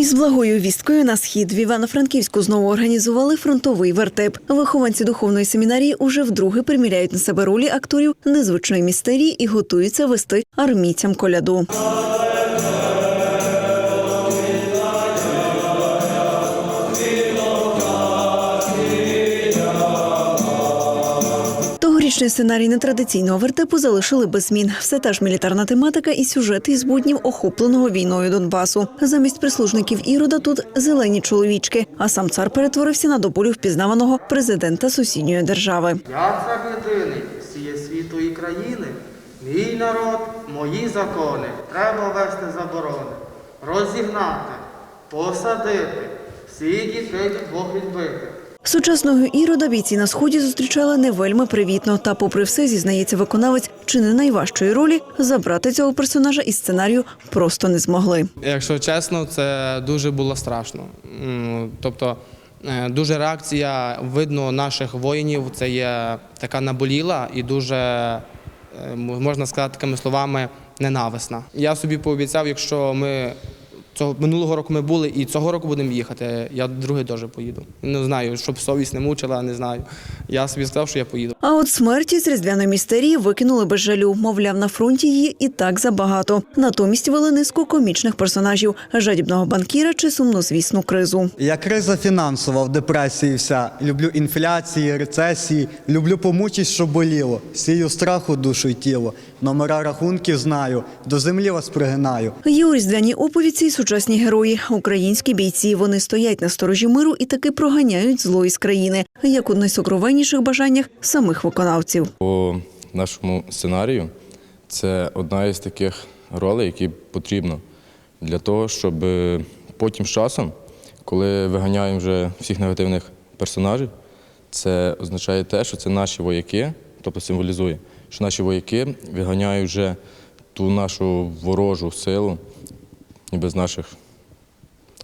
Із благою вісткою на схід в Івано-Франківську знову організували фронтовий вертеп. Вихованці духовної семінарії уже вдруге приміряють на себе ролі акторів незвичної містерії і готуються вести армійцям коляду. Тогорічний сценарій нетрадиційного вертепу залишили без змін. Все та ж мілітарна тематика і сюжети із буднів охопленого війною Донбасу. Замість прислужників Ірода тут зелені чоловічки, а сам цар перетворився на до болю впізнаваного президента сусідньої держави. Я цар єдиний всіє світу і країни, мій народ, мої закони, треба вести заборони, розігнати, посадити, всіх дітей двох відбити. Сучасного ірода бійці на сході зустрічали не вельми привітно. Та, попри все, зізнається виконавець, чи не найважчої ролі забрати цього персонажа із сценарію просто не змогли. Якщо чесно, це дуже було страшно. Тобто, е, дуже реакція видно наших воїнів. Це є така наболіла і дуже, е, можна сказати такими словами, ненависна. Я собі пообіцяв, якщо ми цього минулого року ми були і цього року будемо їхати, я другий теж поїду. Не знаю, щоб совість не мучила, не знаю. Я собі сказав, що я поїду. А от смерті з різдвяної містерії викинули без жалю. Мовляв, на фронті її і так забагато. Натомість вели низку комічних персонажів жадібного банкіра чи сумнозвісну кризу. Я криза фінансова в депресії вся. Люблю інфляції, рецесії, люблю помучись, що боліло. Сію страху душу й тіло. Номера рахунків знаю, до землі вас пригинаю. Є у різдвяній оповідці сучасні герої, українські бійці. Вони стоять на сторожі миру і таки проганяють зло із країни, як у найсокровенніших бажаннях самих виконавців. По нашому сценарію це одна із таких ролей, які потрібно для того, щоб е, потім з часом, коли виганяємо вже всіх негативних персонажів, це означає те, що це наші вояки, тобто символізує, що наші вояки виганяють вже ту нашу ворожу силу, ніби без наших,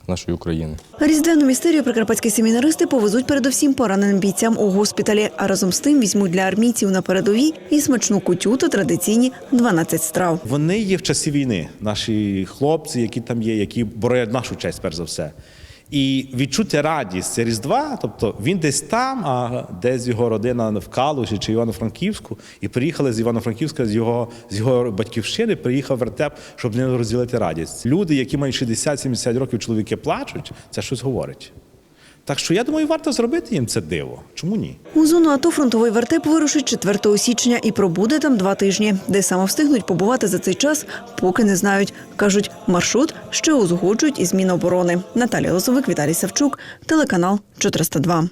нашої України. Різдвяну містерію прикарпатські семінаристи повезуть передусім пораненим бійцям у госпіталі, а разом з тим візьмуть для армійців на передовій і смачну кутю та традиційні 12 страв. Вони є в часі війни, наші хлопці, які там є, які боронять нашу честь, перш за все. І відчути радість Різдва, тобто він десь там, а десь його родина в Калуші чи Івано-Франківську, і приїхали з Івано-Франківська, з його, з його батьківщини, приїхав вертеп, щоб не розділити радість. Люди, які мають 60-70 років, чоловіки плачуть, це щось говорить. Так що я думаю, варто зробити їм це диво. Чому ні? У зону АТО фронтовий вертеп вирушить 4 січня і пробуде там два тижні. Де саме встигнуть побувати за цей час, поки не знають. Кажуть, маршрут ще узгоджують із Міноборони. Наталія Лозовик, Віталій Савчук, телеканал 402.